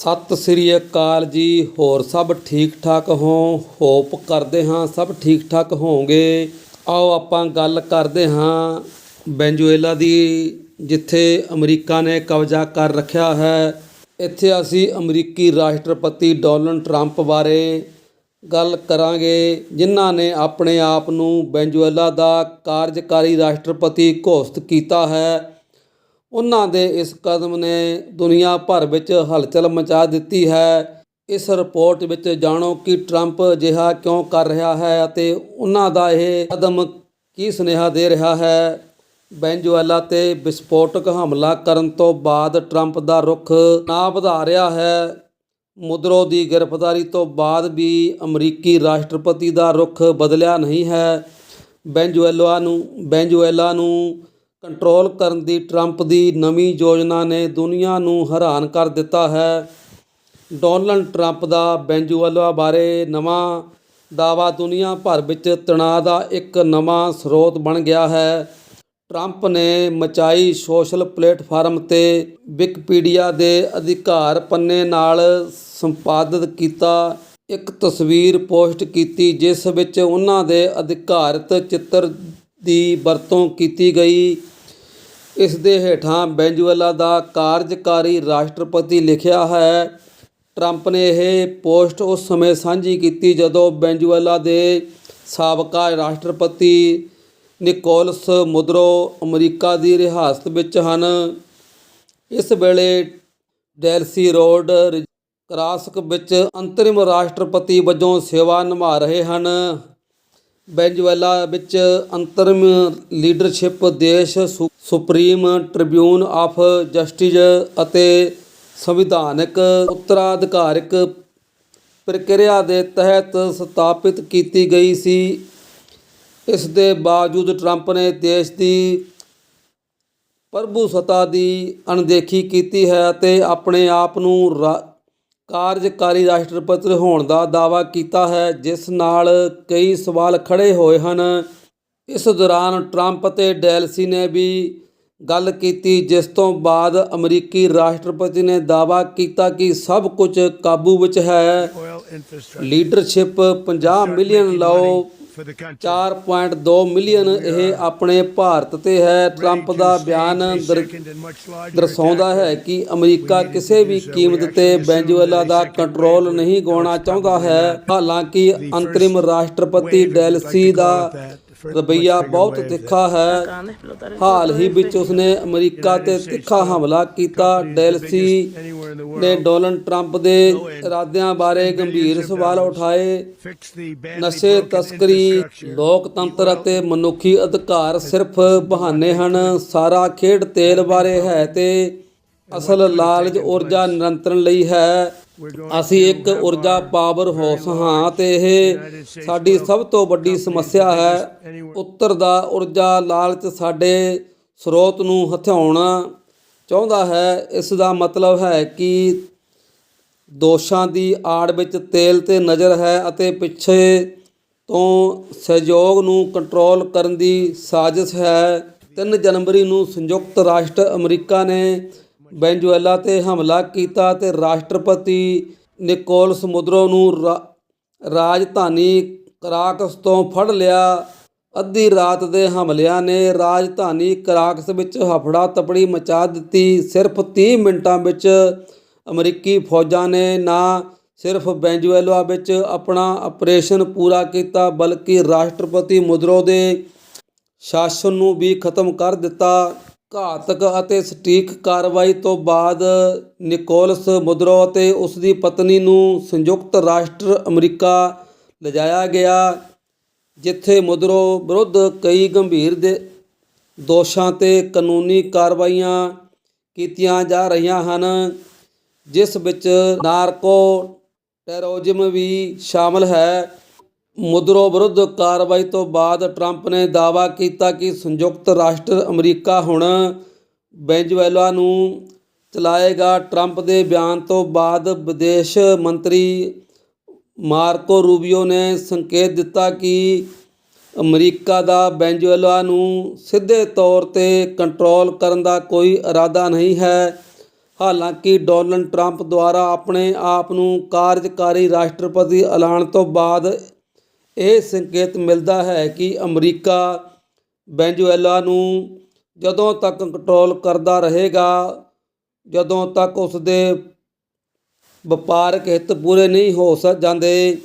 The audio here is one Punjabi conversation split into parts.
ਸਤਿ ਸ੍ਰੀ ਅਕਾਲ ਜੀ, ਹੋਰ ਸਭ ਠੀਕ ਠਾਕ ਹੋ? ਹੋਪ ਕਰਦੇ ਹਾਂ ਸਭ ਠੀਕ ਠਾਕ ਹੋਵੋਗੇ। ਆਓ ਆਪਾਂ ਗੱਲ ਕਰਦੇ ਹਾਂ ਵੈਨਜ਼ੂਏਲਾ ਦੀ, ਜਿੱਥੇ ਅਮਰੀਕਾ ਨੇ ਕਬਜ਼ਾ ਕਰ ਰੱਖਿਆ ਹੈ। ਇੱਥੇ ਅਸੀਂ ਅਮਰੀਕੀ ਰਾਸ਼ਟਰਪਤੀ ਡੋਨਲਡ ਟਰੰਪ ਬਾਰੇ ਗੱਲ ਕਰਾਂਗੇ, ਜਿਨ੍ਹਾਂ ਨੇ ਆਪਣੇ ਆਪ ਨੂੰ ਵੈਨਜ਼ੂਏਲਾ ਦਾ ਕਾਰਜਕਾਰੀ ਰਾਸ਼ਟਰਪਤੀ ਘੋਸ਼ਿਤ ਕੀਤਾ ਹੈ। ਉਹਨਾਂ ਦੇ ਇਸ ਕਦਮ ਨੇ ਦੁਨੀਆ ਭਰ ਵਿੱਚ ਹਲਚਲ ਮਚਾ ਦਿੱਤੀ ਹੈ। ਇਸ ਰਿਪੋਰਟ ਵਿੱਚ ਜਾਣੋ ਕਿ ਟਰੰਪ ਅਜਿਹਾ ਕਿਉਂ ਕਰ ਰਿਹਾ ਹੈ ਅਤੇ ਉਹਨਾਂ ਦਾ ਇਹ ਕਦਮ ਕੀ ਸੁਨੇਹਾ ਦੇ ਰਿਹਾ ਹੈ। ਵੈਨਜ਼ੂਏਲਾ ਤੇ ਵਿਸਫੋਟਕ ਹਮਲਾ ਕਰਨ ਤੋਂ ਬਾਅਦ ਟਰੰਪ ਦਾ ਰੁਖ ਨਾ ਵਧਾ ਰਿਹਾ ਹੈ। ਮੁਦਰੋ ਦੀ ਗ੍ਰਿਫਤਾਰੀ ਤੋਂ ਬਾਅਦ ਵੀ ਅਮਰੀਕੀ ਰਾਸ਼ਟਰਪਤੀ ਦਾ ਰੁਖ ਬਦਲਿਆ ਨਹੀਂ ਹੈ। ਵੈਨਜ਼ੂਏਲਾ ਨੂੰ ਵੈਨਜ਼ੂਏਲਾ ਨੂੰ ਕੰਟਰੋਲ ਕਰਨ ਦੀ ਟਰੰਪ ਦੀ ਨਵੀਂ ਯੋਜਨਾ ਨੇ ਦੁਨੀਆ ਨੂੰ ਹੈਰਾਨ ਕਰ ਦਿੱਤਾ ਹੈ। ਡੋਨਲਡ ਟਰੰਪ ਦਾ ਵੈਨਜ਼ੂਏਲਾ ਬਾਰੇ ਨਵਾਂ ਦਾਅਵਾ ਦੁਨੀਆ ਭਰ ਵਿੱਚ ਤਣਾਅ ਦਾ ਇੱਕ ਨਵਾਂ ਸਰੋਤ ਬਣ ਗਿਆ ਹੈ। ਟਰੰਪ ਨੇ ਮਚਾਈ ਸੋਸ਼ਲ ਪਲੇਟਫਾਰਮ ਤੇ ਵਿਕੀਪੀਡੀਆ ਦੇ ਅਧਿਕਾਰ ਪੰਨੇ ਨਾਲ ਸੰਪਾਦਿਤ ਕੀਤਾ। ਇੱਕ ਤਸਵੀਰ ਪੋਸਟ ਕੀਤੀ ਜਿਸ ਵਿੱਚ ਉਹਨਾਂ ਦੇ ਅਧਿਕਾਰਤ ਚਿੱਤਰ ਦੀ ਵਰਤੋਂ ਕੀਤੀ ਗਈ। ਇਸ ਦੇ ਹੇਠਾਂ ਵੈਨਜ਼ੂਏਲਾ ਦਾ ਕਾਰਜਕਾਰੀ ਰਾਸ਼ਟਰਪਤੀ ਲਿਖਿਆ ਹੈ। ਟਰੰਪ ਨੇ ਇਹ ਪੋਸਟ ਉਸ ਸਮੇਂ ਸਾਂਝੀ ਕੀਤੀ ਜਦੋਂ ਵੈਨਜ਼ੂਏਲਾ ਦੇ ਸਾਬਕਾ ਰਾਸ਼ਟਰਪਤੀ ਨਿਕੋਲਸ ਮੁਦਰੋ ਅਮਰੀਕਾ ਦੀ ਰਿਹਾਸਤ ਵਿੱਚ ਹਨ। ਇਸ ਵੇਲੇ ਡੈਲਸੀ ਰੋਡ ਕਰਾਸਕ ਵਿੱਚ ਅੰਤਰਿਮ ਰਾਸ਼ਟਰਪਤੀ ਵਜੋਂ ਸੇਵਾ ਨਿਭਾ ਰਹੇ ਹਨ। ਵੈਨਜ਼ੂਏਲਾ ਵਿੱਚ ਅੰਤਰਿਮ ਲੀਡਰਸ਼ਿਪ ਦੇਸ਼ ਸੁਪਰੀਮ ਟ੍ਰਿਬਿਊਨ ਆਫ ਜਸਟਿਸ ਅਤੇ ਸੰਵਿਧਾਨਕ ਉੱਤਰਾਧਿਕਾਰਿਕ ਪ੍ਰਕਿਰਿਆ ਦੇ ਤਹਿਤ ਸਥਾਪਿਤ ਕੀਤੀ ਗਈ ਸੀ। ਇਸ ਦੇ ਬਾਵਜੂਦ ਟਰੰਪ ਨੇ ਦੇਸ਼ ਦੀ ਪ੍ਰਭੂਸੱਤਾ ਦੀ ਅਣਦੇਖੀ ਕੀਤੀ ਹੈ ਅਤੇ ਆਪਣੇ ਆਪ ਨੂੰ ਰਾ- ਕਾਰਜਕਾਰੀ ਰਾਸ਼ਟਰਪਤੀ ਹੋਣ ਦਾ ਦਾਅਵਾ ਕੀਤਾ ਹੈ, ਜਿਸ ਨਾਲ ਕਈ ਸਵਾਲ ਖੜੇ ਹੋਏ ਹਨ ਇਸ ਦੌਰਾਨ ਟਰੰਪ ਅਤੇ ਡੈਲਸੀ ਨੇ ਵੀ ਗੱਲ ਕੀਤੀ, ਜਿਸ ਤੋਂ ਬਾਅਦ ਅਮਰੀਕੀ ਰਾਸ਼ਟਰਪਤੀ ਨੇ ਦਾਅਵਾ ਕੀਤਾ ਕਿ ਸਭ ਕੁਝ ਕਾਬੂ ਵਿੱਚ ਹੈ ਲੀਡਰਸ਼ਿਪ 50 ਮਿਲੀਅਨ ਲਓ. 4.2 ਮਿਲੀਅਨ ਇਹ ਆਪਣੇ ਭਾਰਤ ਤੇ ਹੈ। ਟਰੰਪ ਦਾ ਬਿਆਨ ਦਰਸਾਉਂਦਾ ਹੈ ਕਿ ਅਮਰੀਕਾ ਕਿਸੇ ਵੀ ਕੀਮਤ ਤੇ ਵੈਨਜ਼ੂਏਲਾ ਦਾ ਕੰਟਰੋਲ ਨਹੀਂ ਗਵਾਉਣਾ ਚਾਹੁੰਦਾ ਹੈ। ਹਾਲਾਂਕਿ ਅੰਤਰਿਮ ਰਾਸ਼ਟਰਪਤੀ ਡੈਲਸੀ ਦਾ ਰਵੱਈਆ ਬਹੁਤ ਤਿੱਖਾ ਹੈ। ਹਾਲ ਹੀ ਵਿੱਚ ਉਸਨੇ ਅਮਰੀਕਾ ਤੇ ਤਿੱਖਾ ਹਮਲਾ ਕੀਤਾ। ਡੈਲਸੀ. ਨੇ ਡੋਨਲਡ ਟਰੰਪ ਦੇ ਇਰਾਦਿਆਂ ਬਾਰੇ ਗੰਭੀਰ ਸਵਾਲ ਉਠਾਏ। ਨਸ਼ੇ ਤਸਕਰੀ. ਲੋਕਤੰਤਰ ਅਤੇ ਮਨੁੱਖੀ ਅਧਿਕਾਰ ਸਿਰਫ ਬਹਾਨੇ ਹਨ। ਸਾਰਾ ਖੇਡ ਤੇਲ ਬਾਰੇ ਹੈ ਤੇ ਅਸਲ ਲਾਲਚ ਊਰਜਾ ਨਿਰੰਤਰਨ ਲਈ ਹੈ। ਅਸੀਂ ਇੱਕ ਊਰਜਾ ਪਾਵਰ ਹਾਊਸ ਹਾਂ ਤੇ ਇਹ ਸਾਡੀ ਸਭ ਤੋਂ ਵੱਡੀ ਸਮੱਸਿਆ ਹੈ ਉੱਤਰ ਦਾ ਊਰਜਾ ਲਾਲਚ ਸਾਡੇ ਸਰੋਤ ਨੂੰ ਹਥਿਆਉਣਾ ਚਾਹੁੰਦਾ ਹੈ। ਇਸ ਦਾ ਮਤਲਬ ਹੈ ਕਿ ਦੋਸ਼ਾਂ ਦੀ ਆੜ ਵਿੱਚ ਤੇਲ ਤੇ ਨਜ਼ਰ ਹੈ ਅਤੇ ਪਿੱਛੇ ਤੋਂ ਸਹਿਯੋਗ ਨੂੰ ਕੰਟਰੋਲ ਕਰਨ ਦੀ ਸਾਜ਼ਿਸ਼ ਹੈ। 3 ਜਨਵਰੀ ਨੂੰ ਸੰਯੁਕਤ ਰਾਸ਼ਟਰ ਅਮਰੀਕਾ ਨੇ ਵੈਨਜ਼ੂਏਲਾ ਤੇ ਹਮਲਾ ਕੀਤਾ ਤੇ ਰਾਸ਼ਟਰਪਤੀ ਨਿਕੋਲਸ ਮੁਦਰੋ ਨੂੰ ਰਾਜਧਾਨੀ ਕਰਾਕਸ ਤੋਂ ਫੜ ਲਿਆ। ਅੱਧੀ ਰਾਤ ਦੇ ਹਮਲਿਆਂ ਨੇ ਰਾਜਧਾਨੀ ਕਰਾਕਸ ਵਿੱਚ ਹਫੜਾ ਤਪੜੀ ਮਚਾ ਦਿੱਤੀ। ਸਿਰਫ 30 ਮਿੰਟਾਂ ਵਿੱਚ ਅਮਰੀਕੀ ਫੌਜਾਂ ਨੇ ਨਾ ਸਿਰਫ ਵੈਨਜ਼ੂਏਲਾ ਵਿੱਚ ਆਪਣਾ ਆਪਰੇਸ਼ਨ ਪੂਰਾ ਕੀਤਾ, ਬਲਕਿ ਰਾਸ਼ਟਰਪਤੀ ਮੁਦਰੋ ਦੇ ਸ਼ਾਸਨ ਨੂੰ ਵੀ ਖਤਮ ਕਰ ਦਿੱਤਾ। ਘਾਤਕ ਅਤੇ ਸਟੀਕ ਕਾਰਵਾਈ ਤੋਂ ਬਾਅਦ ਨਿਕੋਲਸ ਮੁਦਰੋ ਅਤੇ ਉਸ ਦੀ ਪਤਨੀ ਨੂੰ ਸੰਯੁਕਤ ਰਾਸ਼ਟਰ ਅਮਰੀਕਾ ਲਿਜਾਇਆ ਗਿਆ, ਜਿੱਥੇ ਮੁਦਰੋ ਵਿਰੁੱਧ ਕਈ ਗੰਭੀਰ ਦੇ ਦੋਸ਼ਾਂ ਤੇ ਕਾਨੂੰਨੀ ਕਾਰਵਾਈਆਂ ਕੀਤੀਆਂ ਜਾ ਰਹੀਆਂ ਹਨ, ਜਿਸ ਵਿੱਚ ਨਾਰਕੋ ਟੈਰੋਰਿਜ਼ਮ ਵੀ ਸ਼ਾਮਲ ਹੈ। ਮੁਦਰੋ ਵਿਰੁੱਧ ਕਾਰਵਾਈ ਤੋਂ ਬਾਅਦ ਟਰੰਪ ਨੇ ਦਾਅਵਾ ਕੀਤਾ ਕਿ ਸੰਯੁਕਤ ਰਾਸ਼ਟਰ ਅਮਰੀਕਾ ਹੁਣ ਵੈਨਜ਼ੂਏਲਾ ਨੂੰ ਚਲਾਏਗਾ। ਟਰੰਪ ਦੇ ਬਿਆਨ ਤੋਂ ਬਾਅਦ ਵਿਦੇਸ਼ ਮੰਤਰੀ ਮਾਰਕੋ ਰੂਬੀਓ ਨੇ ਸੰਕੇਤ ਦਿੱਤਾ ਕਿ ਅਮਰੀਕਾ ਦਾ ਵੈਨਜ਼ੂਏਲਾ ਨੂੰ ਸਿੱਧੇ ਤੌਰ ਤੇ ਕੰਟਰੋਲ ਕਰਨ ਦਾ ਕੋਈ ਇਰਾਦਾ ਨਹੀਂ ਹੈ। ਹਾਲਾਂਕਿ ਡੋਨਲਡ ਟਰੰਪ ਦੁਆਰਾ ਆਪਣੇ ਆਪ ਨੂੰ ਕਾਰਜਕਾਰੀ ਰਾਸ਼ਟਰਪਤੀ ਐਲਾਨ ਤੋਂ ਬਾਅਦ ਇਹ ਸੰਕੇਤ ਮਿਲਦਾ ਹੈ ਕਿ ਅਮਰੀਕਾ ਵੈਨਜ਼ੂਏਲਾ ਨੂੰ ਜਦੋਂ ਤੱਕ ਕੰਟਰੋਲ ਕਰਦਾ ਰਹੇਗਾ, ਜਦੋਂ ਤੱਕ ਉਸ ਦੇ ਵਪਾਰਕ ਹਿੱਤ ਪੂਰੇ ਨਹੀਂ ਹੋ ਸ, ਜਾਂਦੇ,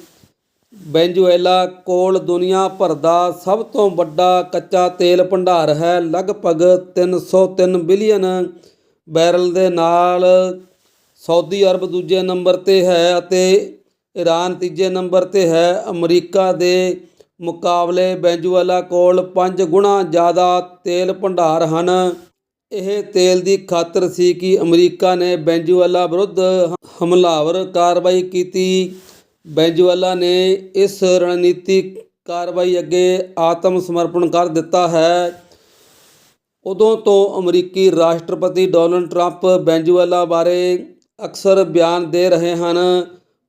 ਵੈਨਜ਼ੂਏਲਾ ਕੋਲ ਦੁਨੀਆ ਭਰ ਦਾ ਸਭ ਤੋਂ ਵੱਡਾ ਕੱਚਾ ਤੇਲ ਭੰਡਾਰ ਹੈ। ਲਗਭਗ 303 ਬਿਲੀਅਨ ਬੈਰਲ ਦੇ ਨਾਲ ਸਾਊਦੀ ਅਰਬ ਦੂਜੇ ਨੰਬਰ ਤੇ ਹੈ ਅਤੇ ਈਰਾਨ ਤੀਜੇ ਨੰਬਰ ਤੇ ਹੈ। ਅਮਰੀਕਾ ਦੇ ਮੁਕਾਬਲੇ ਵੈਨਜ਼ੂਏਲਾ ਕੋਲ 5 ਗੁਣਾ ਜ਼ਿਆਦਾ ਤੇਲ ਭੰਡਾਰ ਹਨ। ਇਹ ਤੇਲ ਦੀ ਖਾਤਰ ਸੀ ਕਿ ਅਮਰੀਕਾ ਨੇ ਵੈਨਜ਼ੂਏਲਾ ਵਿਰੁੱਧ ਹਮਲਾਵਰ ਕਾਰਵਾਈ ਕੀਤੀ। ਵੈਨਜ਼ੂਏਲਾ ਨੇ ਇਸ ਰਣਨੀਤਿਕ ਕਾਰਵਾਈ ਅੱਗੇ ਆਤਮ ਸਮਰਪਣ ਕਰ ਦਿੱਤਾ ਹੈ। ਉਦੋਂ ਤੋਂ ਅਮਰੀਕੀ ਰਾਸ਼ਟਰਪਤੀ ਡੋਨਲਡ ਟਰੰਪ ਵੈਨਜ਼ੂਏਲਾ ਬਾਰੇ ਅਕਸਰ ਬਿਆਨ ਦੇ ਰਹੇ ਹਨ।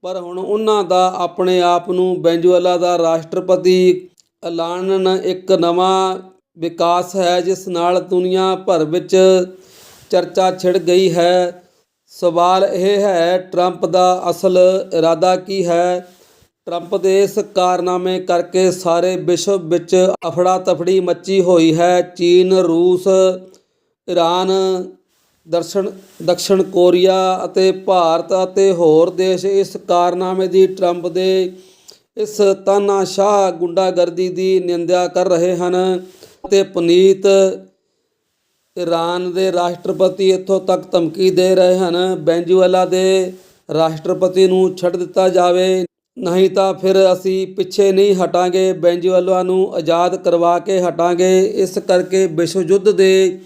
ਪਰ ਹੁਣ ਉਹਨਾਂ ਦਾ ਆਪਣੇ ਆਪ ਨੂੰ ਵੈਨਜ਼ੂਏਲਾ ਦਾ ਰਾਸ਼ਟਰਪਤੀ ਐਲਾਨਣ ਇੱਕ ਨਵਾਂ ਵਿਕਾਸ ਹੈ, ਜਿਸ ਨਾਲ ਦੁਨੀਆ ਭਰ ਵਿੱਚ ਚਰਚਾ ਛਿੜ ਗਈ ਹੈ। ਸਵਾਲ ਇਹ ਹੈ, ਟਰੰਪ ਦਾ ਅਸਲ ਇਰਾਦਾ ਕੀ ਹੈ? ਟਰੰਪ ਦੇ ਇਸ ਕਾਰਨਾਮੇ ਕਰਕੇ ਸਾਰੇ ਵਿਸ਼ਵ ਵਿੱਚ ਅਫੜਾ ਤਫੜੀ ਮੱਚੀ ਹੋਈ ਹੈ। ਚੀਨ, ਰੂਸ ਈਰਾਨ ਦਰਸ਼ਨ ਦક્ષਿਣ ਕੋਰੀਆ ਅਤੇ ਭਾਰਤ ਅਤੇ ਹੋਰ ਦੇਸ਼ ਇਸ ਕਾਰਨਾਮੇ ਦੀ ਟਰੰਪ ਦੇ ਇਸ ਤਾਨਾਸ਼ਾਹ ਗੁੰਡਾਗਰਦੀ ਦੀ ਨਿੰਦਿਆ ਕਰ ਰਹੇ ਹਨ ਤੇ ਪੁਨੀਤ ਈਰਾਨ ਦੇ ਰਾਸ਼ਟਰਪਤੀ ਇੱਥੋਂ ਤੱਕ ਧਮਕੀ ਦੇ ਰਹੇ ਹਨ। ਵੈਨਜ਼ੂਏਲਾ ਦੇ ਰਾਸ਼ਟਰਪਤੀ ਨੂੰ ਛੱਡ ਦਿੱਤਾ ਜਾਵੇ, ਨਹੀਂ ਤਾਂ ਫਿਰ ਅਸੀਂ ਪਿੱਛੇ ਨਹੀਂ ਹਟਾਂਗੇ। ਵੈਨਜ਼ੂਏਲਾ ਨੂੰ ਆਜ਼ਾਦ ਕਰਵਾ ਕੇ ਹਟਾਂਗੇ। ਇਸ ਕਰਕੇ ਵਿਸ਼ਵ ਯੁੱਧ ਦੇ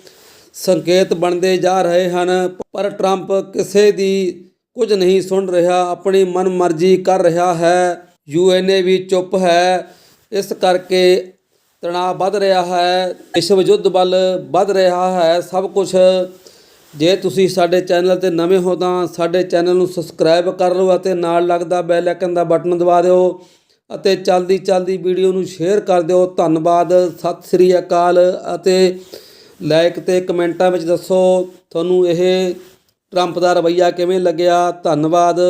ਸੰਕੇਤ ਬਣਦੇ ਜਾ ਰਹੇ ਹਨ, ਪਰ ਟਰੰਪ ਕਿਸੇ ਦੀ ਕੁਝ ਨਹੀਂ ਸੁਣ ਰਿਹਾ, ਆਪਣੀ ਮਨਮਰਜ਼ੀ ਕਰ ਰਿਹਾ ਹੈ। ਯੂਐਨਏ ਵੀ ਚੁੱਪ ਹੈ। ਇਸ ਕਰਕੇ ਤਣਾਅ ਵੱਧ ਰਿਹਾ ਹੈ। ਵਿਸ਼ਵ ਯੁੱਧ ਵੱਲ ਵੱਧ ਰਿਹਾ ਹੈ। ਸਭ ਕੁਝ ਜੇ ਤੁਸੀਂ ਸਾਡੇ ਚੈਨਲ ਤੇ ਨਵੇਂ ਹੋ ਤਾਂ ਸਾਡੇ ਚੈਨਲ ਨੂੰ ਸਬਸਕ੍ਰਾਈਬ ਕਰ ਲਓ ਅਤੇ ਨਾਲ ਲੱਗਦਾ ਬੈਲ ਆਈਕਨ ਦਾ ਬਟਨ ਦਬਾ ਦਿਓ ਅਤੇ ਚਲਦੀ ਚਲਦੀ ਵੀਡੀਓ ਨੂੰ ਸ਼ੇਅਰ ਕਰ ਦਿਓ। ਧੰਨਵਾਦ। ਸਤਿ ਸ੍ਰੀ ਅਕਾਲ ਅਤੇ ਲਾਈਕ ਤੇ ਕਮੈਂਟਾਂ ਵਿੱਚ ਦੱਸੋ। ਤੁਹਾਨੂੰ ਇਹ ਟਰੰਪ ਦਾ ਰਵੱਈਆ ਕਿਵੇਂ ਲੱਗਿਆ? ਧੰਨਵਾਦ।